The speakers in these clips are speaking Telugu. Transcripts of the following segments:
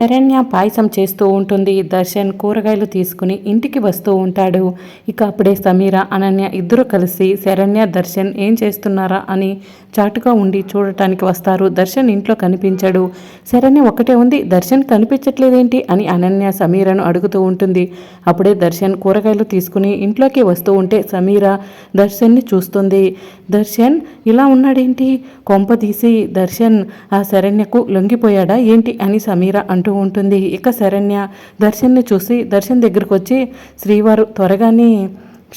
శరణ్య పాయసం చేస్తూ ఉంటుంది. దర్శన్ కూరగాయలు తీసుకుని ఇంటికి వస్తూ ఉంటాడు. ఇక అప్పుడే సమీర అనన్య ఇద్దరు కలిసి శరణ్య దర్శన్ ఏం చేస్తున్నారా అని చాటుగా ఉండి చూడటానికి వస్తారు. దర్శన్ ఇంట్లో కనిపించడు. శరణ్య ఒకటే ఉంది. దర్శన్ కనిపించట్లేదేంటి అని అనన్య సమీరను అడుగుతూ ఉంటుంది. అప్పుడే దర్శన్ కూరగాయలు తీసుకుని ఇంట్లోకి వస్తూ ఉంటే సమీర దర్శన్ని చూస్తుంది. దర్శన్ ఇలా ఉన్నాడేంటి? కొంప తీసి దర్శన్ ఆ శరణ్యకు లొంగిపోయాడా ఏంటి అని సమీర అంటూ ఉంటుంది. ఇక శరణ్య దర్శన్ని చూసి దర్శన్ దగ్గరకు వచ్చి శ్రీవారు త్వరగానే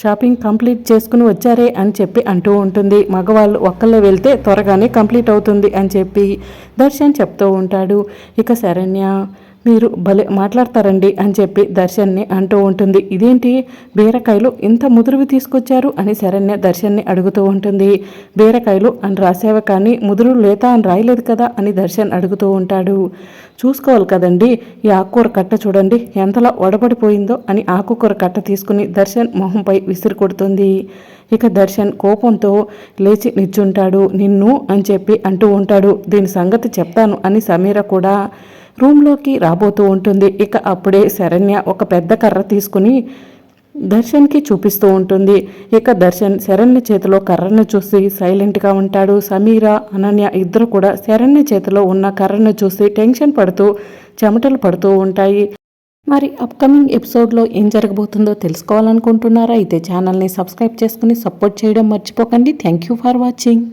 షాపింగ్ కంప్లీట్ చేసుకుని వచ్చారే అని చెప్పి అంటూ ఉంటుంది. మగవాళ్ళు ఒక్కళ్ళే వెళ్తే త్వరగానే కంప్లీట్ అవుతుంది అని చెప్పి దర్శన్ చెప్తూ ఉంటాడు. ఇక శరణ్య మీరు భలే మాట్లాడతారండి అని చెప్పి దర్శన్ని అంటూ ఉంటుంది. ఇదేంటి? బీరకాయలు ఇంత ముదురువి తీసుకొచ్చారు అని శరణ్య దర్శన్ని అడుగుతూ ఉంటుంది. బీరకాయలు అని రాసావా కానీ ముదురు లేత అని రాయలేదు కదా అని దర్శన్ అడుగుతూ ఉంటాడు. చూసుకోవాలి కదండి ఈ ఆకుకూర కట్ట చూడండి ఎంతలా వడబడిపోయిందో అని ఆకుకూర కట్ట తీసుకుని దర్శన్ మొహంపై విసిరి కొడుతుంది. ఇక దర్శన్ కోపంతో లేచి నిల్చుంటాడు. నిన్ను అని చెప్పి అంటూ ఉంటాడు. దీని సంగతి చెప్తాను అని సమీర కూడా రూమ్లోకి రాబోతూ ఉంటుంది. ఇక అప్పుడే శరణ్య ఒక పెద్ద కర్ర తీసుకుని దర్శన్కి చూపిస్తూ ఉంటుంది. ఇక దర్శన్ శరణ్య చేతిలో కర్రను చూసి సైలెంట్గా ఉంటాడు. సమీర అనన్య ఇద్దరు కూడా శరణ్య చేతిలో ఉన్న కర్రను చూసి టెన్షన్ పడుతూ చెమటలు పడుతూ ఉంటాయి. మరి అప్కమింగ్ ఎపిసోడ్లో ఏం జరగబోతుందో తెలుసుకోవాలనుకుంటున్నారా? అయితే ఛానల్ని సబ్స్క్రైబ్ చేసుకుని సపోర్ట్ చేయడం మర్చిపోకండి. Thank you for watching